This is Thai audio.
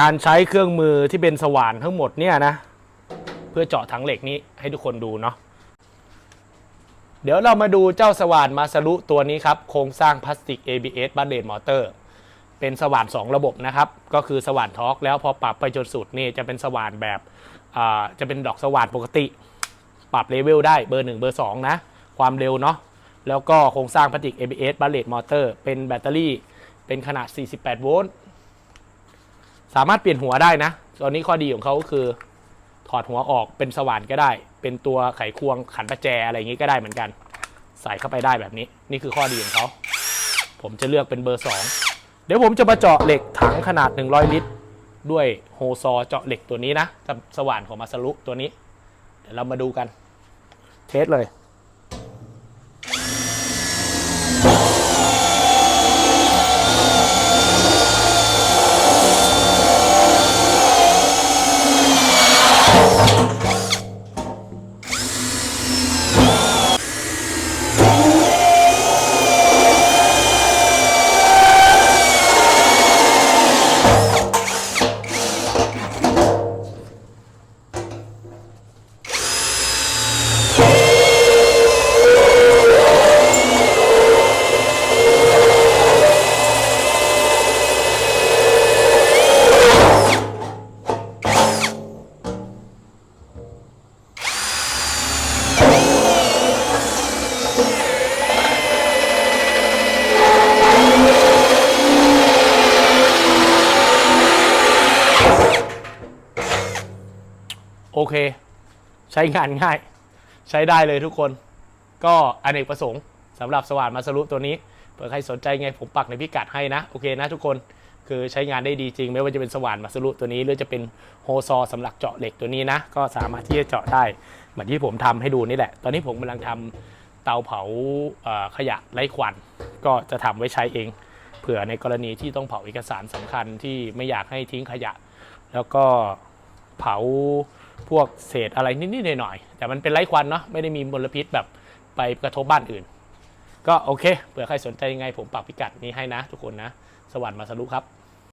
การใช้เครื่องมือที่เป็นสว่านทั้งหมดเนี่ยนะ เพื่อเจาะถังเหล็กนี้ให้ทุกคนดูเนาะเดี๋ยวเรามาดูเจ้าสว่านมาสรุตัวนี้ครับ โครงสร้างพลาสติก ABS บัตเลนมอเตอร์ เป็นสว่าน 2 ระบบนะครับ ก็คือสว่านทอร์กแล้วพอปรับไปจนสุดนี่จะเป็นสว่านแบบจะเป็นดอกสว่านปกติ ปรับเลเวลได้เบอร์ 1 เบอร์ 2 นะ ความเร็วเนาะแล้วก็โครงสร้างพลาสติก ABS บัตเลนมอเตอร์เป็นแบตเตอรี่เป็นขนาด 48 โวลต์ สามารถเปลี่ยนหัวได้นะ ตอนนี้ข้อดีของเขาก็คือ ถอดหัวออกเป็นสว่านก็ได้ เป็นตัวไขควงขันประแจอะไรอย่างนี้ก็ได้เหมือนกัน ใส่เข้าไปได้แบบนี้ นี่คือข้อดีของเขาผมจะเลือกเป็นเบอร์ 2 เดี๋ยวผมจะมาเจาะเหล็กถังขนาด 100 ลิตร ด้วยโฮซอเจาะเหล็กตัวนี้นะกับสว่านของมาสรุตัวนี้ เดี๋ยวเรามาดูกัน เทสเลย โอเค ใช้งานง่าย ใช้ได้เลยทุกคน ก็อเนกประสงค์สำหรับสว่านมาสรุตัวนี้เผื่อใครสนใจไงผมปักในพิกัดให้นะ โอเคนะทุกคนคือใช้งานได้ดีจริง ไม่ว่าจะเป็นสว่านมาสรุตัวนี้ หรือจะเป็นโฮซอสำหรับเจาะเหล็กตัวนี้นะ ก็สามารถที่จะเจาะได้ เหมือนที่ผมทำให้ดูนี่แหละ ตอนนี้ผมกำลังทำเตาเผาขยะไร้ควัน ก็จะทำไว้ใช้เอง เผื่อในกรณีที่ต้องเผาเอกสารสำคัญที่ไม่อยากให้ทิ้งขยะ แล้วก็เผา พวกเศษอะไรนิดๆหน่อยๆแต่มันเป็นไร้ควันเนาะไม่ได้มีมลพิษแบบไปกระทบบ้านอื่น ก็โอเคเผื่อใครสนใจยังไงผมปักพิกัดนี้ให้นะ ทุกคนนะ สวัสดีมาสรุครับ